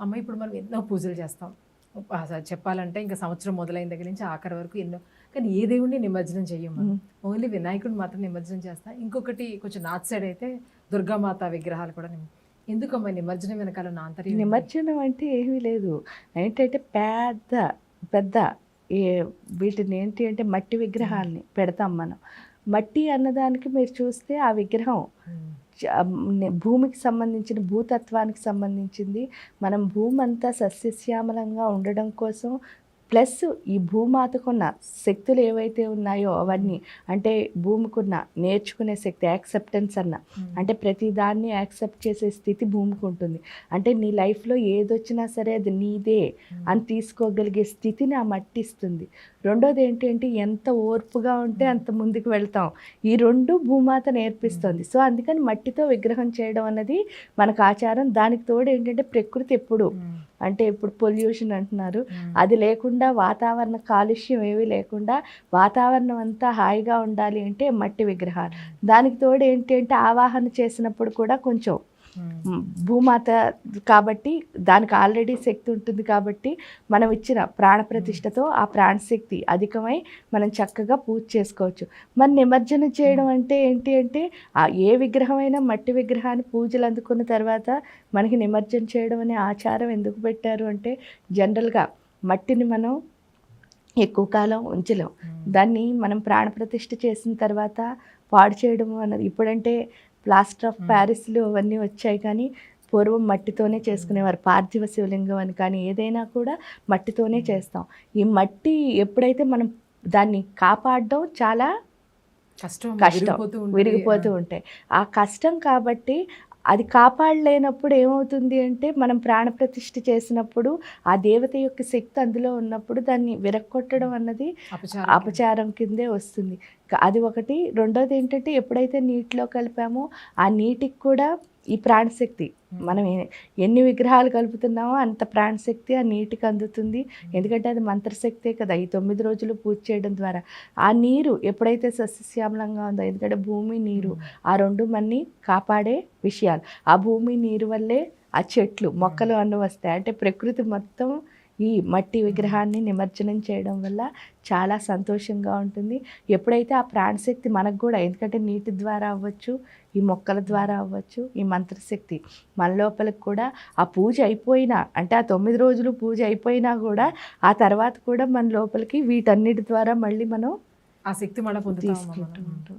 అమ్మ ఇప్పుడు మనం ఎన్నో పూజలు చేస్తాం. చెప్పాలంటే ఇంకా సంవత్సరం మొదలైన దగ్గర నుంచి ఆఖరి వరకు ఎన్నో కానీ ఏ దేవుడిని నిమజ్జనం మ్మ్. ఓన్లీ వినాయకుడిని మాత్రం నిమజ్జనం చేస్తాం. ఇంకొకటి కొంచెం నార్త్ సైడ్ అయితే దుర్గామాత విగ్రహాలు కూడా ఎందుకమ్మా నిమజ్జనం వెనకాల నా ఆంతర్యం ఏంటి? నిమజ్జనం అంటే ఏమీ లేదు. ఏంటంటే పెద్ద పెద్ద ఏ వీటిని ఏంటి అంటే మట్టి విగ్రహాలని పెడతాం మనం. మట్టి అన్నదానికి మీరు చూస్తే ఆ విగ్రహం భూమికి సంబంధించిన భూతత్వానికి సంబంధించింది. మనం భూమంతా సస్యశ్యామలంగా ఉండడం కోసం ప్లస్ ఈ భూమాతకున్న శక్తులు ఏవైతే ఉన్నాయో అవన్నీ అంటే భూమికున్న నేర్చుకునే శక్తి యాక్సెప్టెన్స్ అన్న మ్మ్. అంటే ప్రతి దాన్ని యాక్సెప్ట్ చేసే స్థితి భూమికి ఉంటుంది. అంటే నీ లైఫ్లో ఏదొచ్చినా సరే అది నీదే అని తీసుకోగలిగే స్థితిని ఆ మట్టి ఇస్తుంది రెండోది ఏంటి అంటే ఎంత ఓర్పుగా ఉంటే అంత ముందుకు వెళ్తాం. ఈ రెండు భూమాత నేర్పిస్తుంది. సో అందుకని మట్టితో విగ్రహం చేయడం అన్నది మనకు ఆచారం. దానికి తోడు ఏంటంటే ప్రకృతి ఎప్పుడు. అంటే ఇప్పుడు పొల్యూషన్ అంటున్నారు. అది లేకుండా వాతావరణ కాలుష్యం ఏమీ లేకుండా వాతావరణం అంతా హాయిగా ఉండాలి అంటే మట్టి విగ్రహాలు. దానికి తోడు ఏంటి అంటే ఆవాహన చేసినప్పుడు కూడా కొంచెం భూమాత కాబట్టి దానికి ఆల్రెడీ శక్తి ఉంటుంది కాబట్టి మనం ఇచ్చిన ప్రాణప్రతిష్ఠతో ఆ ప్రాణశక్తి అధికమై మనం చక్కగా పూజ చేసుకోవచ్చు. మరి నిమజ్జనం చేయడం అంటే ఏంటి అంటే ఆ ఏ విగ్రహమైనా మట్టి విగ్రహాన్ని పూజలు అందుకున్న తర్వాత మనకి నిమజ్జనం చేయడం అనే ఆచారం ఎందుకు పెట్టారు అంటే జనరల్గా మట్టిని మనం ఎక్కువ కాలం ఉంచలేం. దాన్ని మనం ప్రాణప్రతిష్ఠ చేసిన తర్వాత పాడు చేయడం అన్నది. ఇప్పుడంటే ప్లాస్టర్ ఆఫ్. ప్యారిస్లు అవన్నీ వచ్చాయి కానీ పూర్వం మట్టితోనే చేసుకునేవారు పార్థివ శివలింగం అని కానీ ఏదైనా కూడా మట్టితోనే. చేస్తాం ఈ మట్టి ఎప్పుడైతే మనం దాన్ని కాపాడడం చాలా కష్టం కష్టం. విరిగిపోతూ ఉంటాయి ఆ కష్టం కాబట్టి అది కాపాడలేనప్పుడు ఏమవుతుంది అంటే మనం ప్రాణప్రతిష్ఠ చేసినప్పుడు ఆ దేవత యొక్క శక్తి అందులో ఉన్నప్పుడు దాన్ని విరక్కొట్టడం అన్నది అపచారం కిందే. వస్తుంది. అది ఒకటి. రెండోది ఏంటంటే ఎప్పుడైతే నీటిలో కలిపామో ఆ నీటికి కూడా ఈ ప్రాణశక్తి మనం ఏ- ఎన్ని విగ్రహాలు కలుపుతున్నామో అంత ప్రాణశక్తి ఆ నీటికి అందుతుంది. ఎందుకంటే అది మంత్రశక్తే కదా. ఈ తొమ్మిది రోజులు పూజ చేయడం ద్వారా ఆ నీరు ఎప్పుడైతే సస్యశ్యామలంగా ఉందో ఎందుకంటే భూమి నీరు ఆ రెండు మన్ని కాపాడే విషయాలు. ఆ భూమి నీరు వల్లే ఆ చెట్లు మొక్కలు అన్నీ వస్తాయి. అంటే ప్రకృతి మొత్తం ఈ మట్టి విగ్రహాన్ని నిమజ్జనం చేయడం వల్ల చాలా సంతోషంగా ఉంటుంది. ఎప్పుడైతే ఆ ప్రాణశక్తి మనకు కూడా ఎందుకంటే నీటి ద్వారా అవ్వచ్చు ఈ మొక్కల ద్వారా అవ్వచ్చు ఈ మంత్రశక్తి మన లోపలికి కూడా ఆ పూజ అయిపోయినా అంటే ఆ తొమ్మిది రోజులు పూజ అయిపోయినా కూడా ఆ తర్వాత కూడా మన లోపలికి వీటన్నిటి ద్వారా మళ్ళీ మనం ఆ శక్తి పొందుతాం తీసుకుంటూ ఉంటాం.